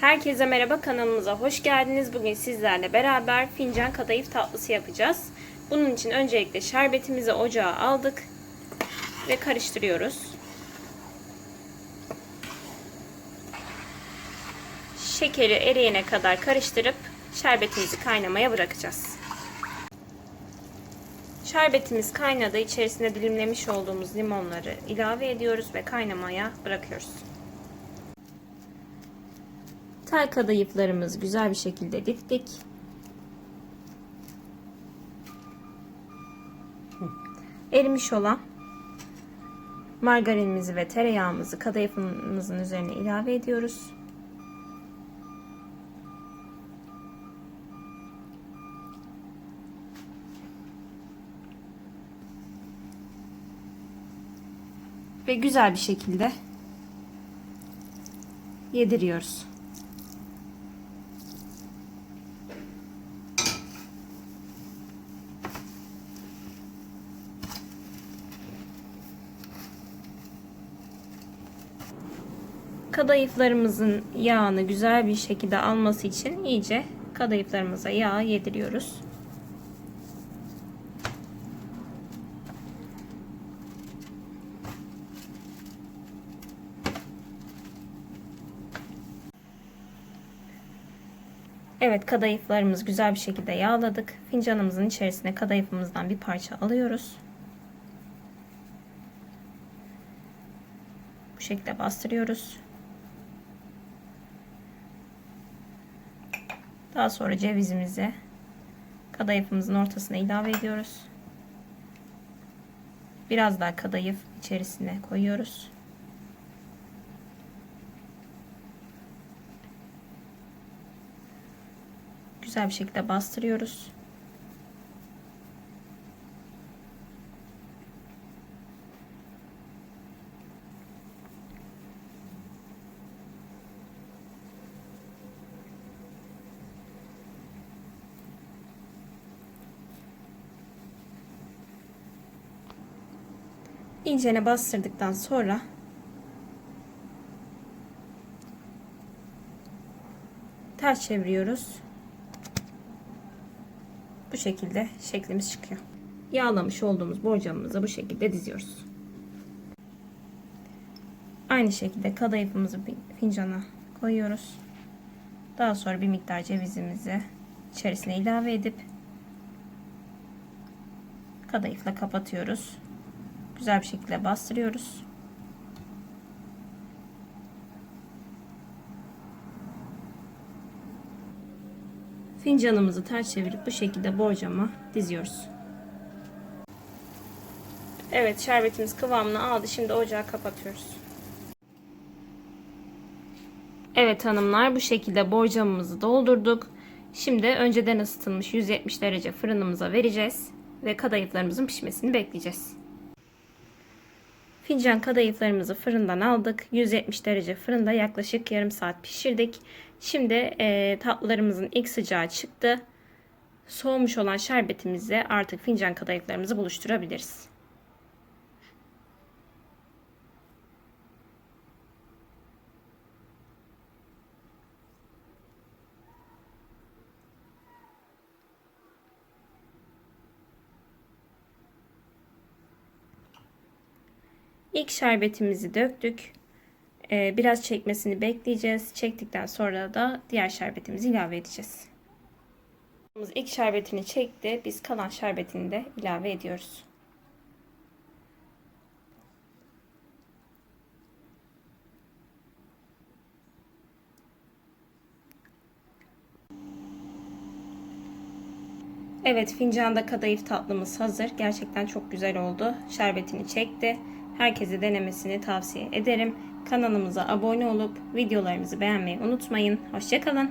Herkese merhaba kanalımıza hoş geldiniz. Bugün sizlerle beraber fincan kadayıf tatlısı yapacağız. Bunun için öncelikle şerbetimizi ocağa aldık ve karıştırıyoruz. Şekeri eriyene kadar karıştırıp şerbetimizi kaynamaya bırakacağız. Şerbetimiz kaynadı. İçerisine dilimlemiş olduğumuz limonları ilave ediyoruz ve kaynamaya bırakıyoruz. Tel kadayıflarımız güzel bir şekilde diktik. Erimiş olan margarinimizi ve tereyağımızı kadayıfımızın üzerine ilave ediyoruz. Ve güzel bir şekilde yediriyoruz. Kadayıflarımızın yağını güzel bir şekilde alması için iyice kadayıflarımıza yağ yediriyoruz. Evet kadayıflarımız güzel bir şekilde yağladık. Fincanımızın içerisine kadayıfımızdan bir parça alıyoruz. Bu şekilde bastırıyoruz. Daha sonra cevizimizi kadayıfımızın ortasına ilave ediyoruz. Biraz daha kadayıf içerisine koyuyoruz. Güzel bir şekilde bastırıyoruz. İyicene bastırdıktan sonra ters çeviriyoruz. Bu şekilde şeklimiz çıkıyor. Yağlamış olduğumuz borcamımızı bu şekilde diziyoruz. Aynı şekilde kadayıfımızı fincana koyuyoruz. Daha sonra bir miktar cevizimizi içerisine ilave edip kadayıfla kapatıyoruz güzel bir şekilde bastırıyoruz. Fincanımızı ters çevirip bu şekilde borcama diziyoruz. Evet şerbetimiz kıvamını aldı. Şimdi ocağı kapatıyoruz. Evet hanımlar bu şekilde borcamımızı doldurduk. Şimdi önceden ısıtılmış 170 derece fırınımıza vereceğiz ve kadayıflarımızın pişmesini bekleyeceğiz. Fincan kadayıflarımızı fırından aldık. 170 derece fırında yaklaşık yarım saat pişirdik. Şimdi e, tatlılarımızın ilk sıcağı çıktı. Soğumuş olan şerbetimizle artık fincan kadayıflarımızı buluşturabiliriz. İlk şerbetimizi döktük. Ee, biraz çekmesini bekleyeceğiz. Çektikten sonra da diğer şerbetimizi ilave edeceğiz. İlk şerbetini çekti. Biz kalan şerbetini de ilave ediyoruz. Evet fincanda kadayıf tatlımız hazır. Gerçekten çok güzel oldu. Şerbetini çekti. Herkese denemesini tavsiye ederim. Kanalımıza abone olup videolarımızı beğenmeyi unutmayın. Hoşçakalın.